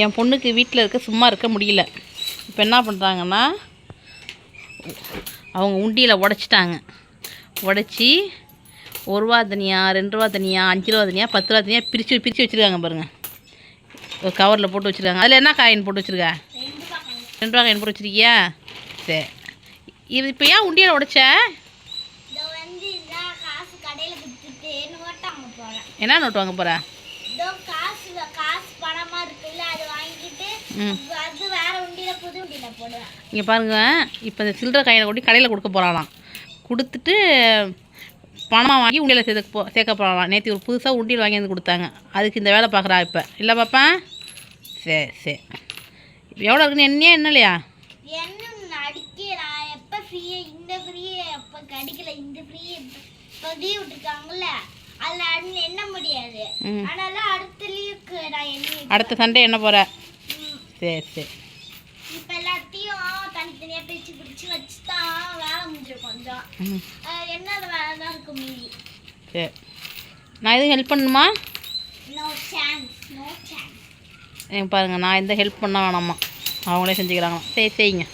என் பொண்ணுக்கு வீட்டில் இருக்க சும்மா இருக்க முடியல. இப்போ என்ன பண்ணுறாங்கன்னா அவங்க உண்டியில் உடச்சிட்டாங்க. உடச்சி ஒரு ரூபா தனியாக ரெண்டு ரூபா தனியாக அஞ்சு ரூபா தனியாக பத்து ரூபா தனியாக பிரித்து பிரித்து வச்சுருக்காங்க பாருங்கள் ஒரு கவரில் போட்டு வச்சுருக்காங்க. அதில் என்ன காயின் போட்டு வச்சுருக்க? ரெண்டு ரூபா காயின் போட்டு வச்சுருக்கியா? சரி இது இப்போ ஏன் உண்டியில் உடைச்ச? நோட்டு வாங்க போகிறேன் என்ன நோட்டு வாங்க போகிற இதோ காசு காசு பணமாக இங்கே பாருங்க இப்போ இந்த சில்லறை காயினை கொண்டு கடையில் கொடுக்க போகிறாளாம் கொடுத்துட்டு பணமாக வாங்கி உண்டியில் சேர்க்க போ சேர்க்க போகிறாளாம் நேற்று ஒரு புதுசாக உண்டியல் வாங்கி வந்து கொடுத்தாங்க. அதுக்கு இந்த வேலை பார்க்குறா இப்போ. இல்லை பாப்பா? சரி சரி. எவ்வளோ இருக்குன்னு என்னையா என்ன இல்லையா அடுத்த சண்டே என்ன போகிற. சரி சரி இப்போ எல்லாத்தையும் தனித்தனியாக பிரித்து பிரித்து வச்சு தான் வேலை முடிஞ்சிடும் கொஞ்சம் என்னோட வேலை தான் இருக்கு மீதி? சரி. நான் எதுவும் ஹெல்ப் பண்ணணுமா? நோ சான்ஸ் நோ சான்ஸ் ஏன் பாருங்கள் நான் எந்த ஹெல்ப் பண்ண வேணாமா? அவங்களே செஞ்சுக்கிறாங்களாம். சரி செய்யுங்க.